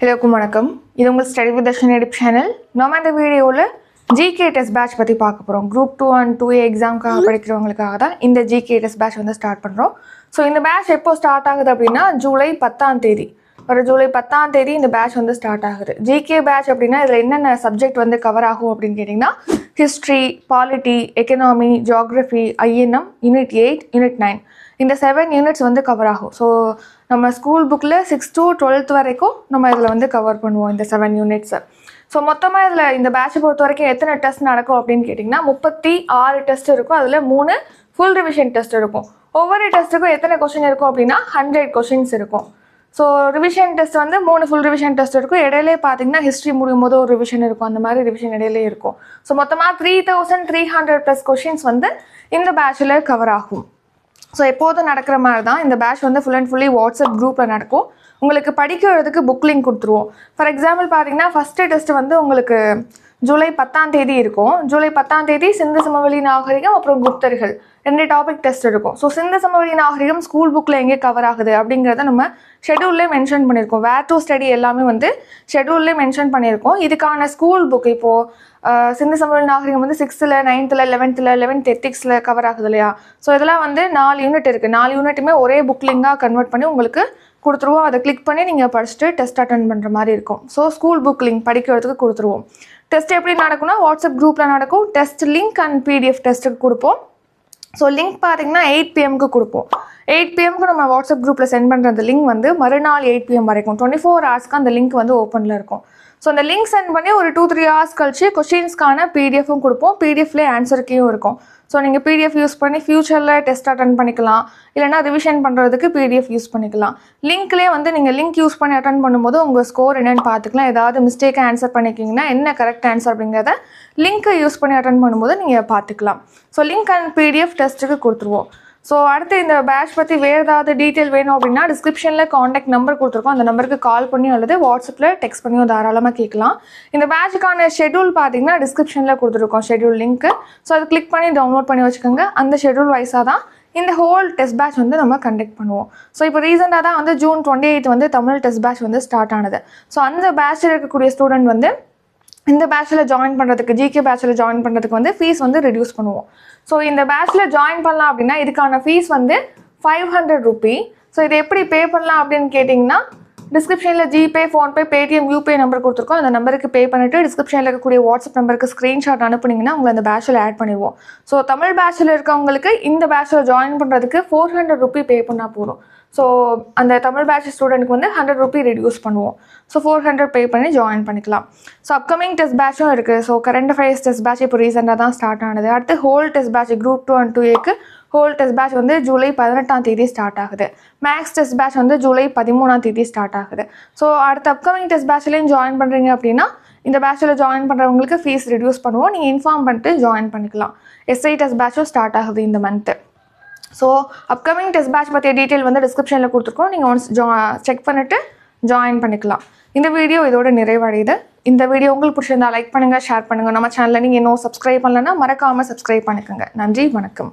எல்லோருக்கும் வணக்கம். இது உங்கள் ஸ்டடி வித் தர்ஷன் எடிப் சேனல் நம்ம இந்த வீடியோவில் ஜிகே டெஸ்ட் பேட்ச் பற்றி பார்க்க போகிறோம் group two and two A எக்ஸாமுக்காக படிக்கிறவங்களுக்காக தான் இந்த ஜிகே டெஸ்ட் பேட்ச் வந்து ஸ்டார்ட் பண்ணுறோம் ஸோ இந்த பேட்ச் எப்போ ஸ்டார்ட் ஆகுது அப்படின்னா ஜூலை பத்தாம் தேதி. வர ஜூலை பத்தாம் தேதி இந்த பேட்ச் வந்து ஸ்டார்ட் ஆகுது. ஜிகே பேட்ச் அப்படின்னா இதில் என்னென்ன சப்ஜெக்ட் வந்து கவர் ஆகும் அப்படின்னு கேட்டிங்கன்னா history polity economy geography INM unit eight unit nine இந்த செவன் யூனிட்ஸ் வந்து கவர் ஆகும். ஸோ நம்ம ஸ்கூல் புக்கில் சிக்ஸ் டு டுவெல்த் வரைக்கும் நம்ம இதில் வந்து கவர் பண்ணுவோம் இந்த செவன் யூனிட்ஸை ஸோ மொத்தமாக இதில் இந்த பேட்சை பொறுத்த வரைக்கும் எத்தனை டெஸ்ட் நடக்கும் அப்படின்னு கேட்டிங்கன்னா முப்பத்தி ஆறு டெஸ்ட் இருக்கும். அதில் மூணு ஃபுல் ரிவிஷன் டெஸ்ட் இருக்கும். ஒவ்வொரு டெஸ்ட்டுக்கும் எத்தனை கொஷின் இருக்கும் அப்படின்னா ஹண்ட்ரட் கொஷின்ஸ் இருக்கும். ஸோ ரிவிஷன் டெஸ்ட் வந்து மூணு ஃபுல் ரிவிஷன் டெஸ்ட் இருக்கும். இடையிலே பார்த்தீங்கன்னா ஹிஸ்ட்ரி முடியும் போது ஒரு ரிவிஷன் இருக்கும். அந்த மாதிரி ரிவிஷன் இடையிலே இருக்கும். ஸோ மொத்தமாக three thousand three hundred plus questions வந்து இந்த பேட்சில் கவர் ஆகும். ஸோ எப்போதும் நடக்கிற மாதிரி தான் இந்த பேட்ச் வந்து ஃபுல் அண்ட் ஃபுல்லி வாட்ஸ்அப் குரூப்பில் நடக்கும். உங்களுக்கு படிக்கிறதுக்கு புக் லிங்க் கொடுத்துருவோம். ஃபார் எக்ஸாம்பிள் பார்த்தீங்கன்னா ஃபஸ்ட்டு டெஸ்ட் வந்து உங்களுக்கு ஜூலை பத்தாம் தேதி இருக்கும். ஜூலை பத்தாம் தேதி சிந்து சமவெளி நாகரிகம் அப்புறம் குப்தர்கள். ரெண்டு டாபிக் டெஸ்ட் இருக்கும் ஸோ சிந்த சமவெளி நாகரிகம் ஸ்கூல் புக்கில் எங்கே கவர் ஆகுது அப்படிங்கிறத நம்ம ஷெடியூல்லே மென்ஷன் பண்ணியிருக்கோம். வேர் டு ஸ்டடி எல்லாமே வந்து ஷெடியூல்லே மென்ஷன் பண்ணியிருக்கோம். இதுக்கான ஸ்கூல் புக் இப்போது சிந்து சமவெளி நாகரிகம் வந்து சிக்ஸ்த்தில் நைன்த்தில் லெவன்த்தில் லெவன்த் எத்திக்ஸில் கவர் ஆகுது இல்லையா? ஸோ இதெல்லாம் வந்து நாலு யூனிட் இருக்குது நாலு யூனிட்டுமே ஒரே புக் லிங்காக கன்வெர்ட் பண்ணி உங்களுக்கு கொடுத்துருவோம். அதை கிளிக் பண்ணி நீங்கள் படிச்சுட்டு டெஸ்ட் அட்டன் பண்ணுற மாதிரி இருக்கும். ஸோ ஸ்கூல் புக் லிங்க் படிக்கிறதுக்கு கொடுத்துருவோம். டெஸ்ட் எப்படி நடக்கும்னா வாட்ஸ்அப் குரூப்பில் நடக்கும். டெஸ்ட் லிங்க் அண்ட் பிடிஎஃப் டெஸ்ட்டுக்கு கொடுப்போம். ஸோ லிங்க் பார்த்தீங்கன்னா எயிட் பிஎம்க்கு கொடுப்போம். எயிட் பிஎம்க்கு நம்ம வாட்ஸ்அப் குரூப்பில் சென்ட் பண்ணுற அந்த லிங்க் வந்து மறுநாள் எயிட் பிஎம் வரைக்கும். டுவெண்ட்டி ஃபோர் ஹவர்ஸ்க்கு அந்த லிங்க் வந்து ஓப்பனில் இருக்கும். ஸோ அந்த லிங்க் சென்ட் பண்ணி ஒரு டூ த்ரீ ஹவர்ஸ் கழிச்சு கொஷின்ஸ்க்கான பிடிஎஃப்பும் கொடுப்போம். பிடிஎஃப்லேயே ஆன்சருக்கையும் இருக்கும். ஸோ நீங்கள் பிடிஎஃப் யூஸ் பண்ணி ஃப்யூச்சரில் டெஸ்ட் அட்டன் பண்ணிக்கலாம். இல்லைனா ரிவிஷன் பண்ணுறதுக்கு பிடிஎஃப் யூஸ் பண்ணிக்கலாம். லிங்க்லேயே வந்து நீங்கள் லிங்க் யூஸ் பண்ணி அட்டன் பண்ணும்போது உங்கள் ஸ்கோர் என்னென்னு பார்த்துக்கலாம் ஏதாவது மிஸ்டேக்காக ஆன்சர் பண்ணிக்கிங்கன்னா என்ன கரெக்ட் ஆன்சர் அப்படிங்கிறத லிங்க்கை யூஸ் பண்ணி அட்டன் பண்ணும்போது நீங்கள் பார்த்துக்கலாம் ஸோ லிங்க் அண்ட் பிடிஎஃப் டெஸ்ட்டுக்கு கொடுத்துருவோம். ஸோ அடுத்து இந்த பேட்ச் பற்றி வேறு ஏதாவது டீட்டெயில் வேணும் அப்படின்னா டிஸ்கிரிப்ஷனில் காண்டாக்ட் நம்பர் கொடுத்துருக்கோம். அந்த நம்பருக்கு கால் பண்ணி அல்லது வாட்ஸ்அப்பில் டெக்ஸ்ட் பண்ணியும் தாராளமாக கேட்கலாம். இந்த பேட்சுக்கான ஷெட்யூல் பார்த்தீங்கன்னா டிஸ்கிரிப்ஷனில் கொடுத்துருக்கோம் ஷெட்யூல் லிங்க்கு ஸோ அதை கிளிக் பண்ணி டவுன்லோட் பண்ணி வச்சுக்கோங்க. அந்த ஷெட்யூல் வைஸாக தான் இந்த ஹோல் டெஸ்ட் பேட்ச் வந்து நம்ம கண்டக்ட் பண்ணுவோம். ஸோ இப்போ ரீசெண்டாக தான் வந்து ஜூன் டுவெண்ட்டி எயித் வந்து தமிழ் டெஸ்ட் பேட்ச் வந்து ஸ்டார்ட் ஆனது. ஸோ அந்த பேட்சில் இருக்கக்கூடிய ஸ்டூடெண்ட் வந்து இந்த பேட்சில் ஜாயின் பண்ணுறதுக்கு ஜிகே பேட்சில் ஜாயின் பண்ணுறதுக்கு வந்து ஃபீஸ் வந்து ரெடியூஸ் பண்ணுவோம். ஸோ இந்த பேட்சில் ஜாயின் பண்ணலாம் அப்படின்னா இதுக்கான ஃபீஸ் வந்து ஃபைவ் ஹண்ட்ரட் ருபி ஸோ இதை எப்படி பே பண்ணலாம் அப்படின்னு கேட்டிங்கன்னா டிஸ்கிரிப்ஷனில் GPay PhonePe Paytm UPI number கொடுத்துருக்கோம். அந்த நம்பருக்கு பே பண்ணிவிட்டு டிஸ்கிரிப்ஷனில் இருக்கக்கூடிய வாட்ஸ்அப் நம்பருக்கு ஸ்க்ரீன்ஷாட் அனுப்புனீங்கன்னா உங்களை அந்த பேச்சில் ஆட் பண்ணிடுவோம். ஸோ தமிழ் பேச்சில் இருக்கவங்களுக்கு இந்த பேச்சில் ஜாயின் பண்ணுறதுக்கு ஃபோர் ஹண்ட்ரட் ருபி பே பண்ணால் போதும். ஸோ அந்த தமிழ் பேட்ச் ஸ்டூடெண்ட்க்கு வந்து ஹண்ட்ரட் ருபி ரெடியூஸ் பண்ணுவோம். ஸோ ஃபோர் ஹண்ட்ரட் பே பண்ணி ஜாயின் பண்ணிக்கலாம். ஸோ அப்கமிங் டெஸ்ட் பேட்சும் இருக்குது so current affairs test batch இப்போ ரீசெண்டாக தான் ஸ்டார்ட் ஆனது. அடுத்து whole test batch group two and two ஏக்கு ஹோல் டெஸ்ட் பேட்ச் வந்து ஜூலை பதினெட்டாம் தேதி ஸ்டார்ட் ஆகுது. மேக்ஸ் டெஸ்ட் பேட்ச் வந்து ஜூலை பதிமூணாம் தேதி ஸ்டார்ட் ஆகுது. ஸோ அடுத்த அப்கமிங் டெஸ்ட் பேட்ச்லேயும் ஜாயின் பண்ணுறீங்க அப்படின்னா இந்த பேட்சில் ஜாயின் பண்ணுறவங்களுக்கு ஃபீஸ் ரெடியூஸ் பண்ணுவோம். நீங்கள் இன்ஃபார்ம் பண்ணிட்டு ஜாயின் பண்ணிக்கலாம். எஸ்ஐ டெஸ்ட் பேட்சும் ஸ்டார்ட் ஆகுது இந்த month so upcoming test batch பற்றிய டீட்டெயில் வந்து டிஸ்கிரிப்ஷனில் கொடுத்துருக்கோம். நீங்கள் ஒன்ஸ் ஜா செக் பண்ணிவிட்டு ஜாயின் பண்ணிக்கலாம். இந்த வீடியோ இதோட நிறைவடையுது. இந்த வீடியோ உங்களுக்கு பிடிச்சிருந்தா லைக் பண்ணுங்கள் ஷேர் பண்ணுங்கள் நம்ம சேனலில் நீங்கள் இன்னும் சப்ஸ்கிரைப் பண்ணலன்னா மறக்காமல் சப்ஸ்கிரைப் பண்ணிக்கோங்க. நன்றி வணக்கம்.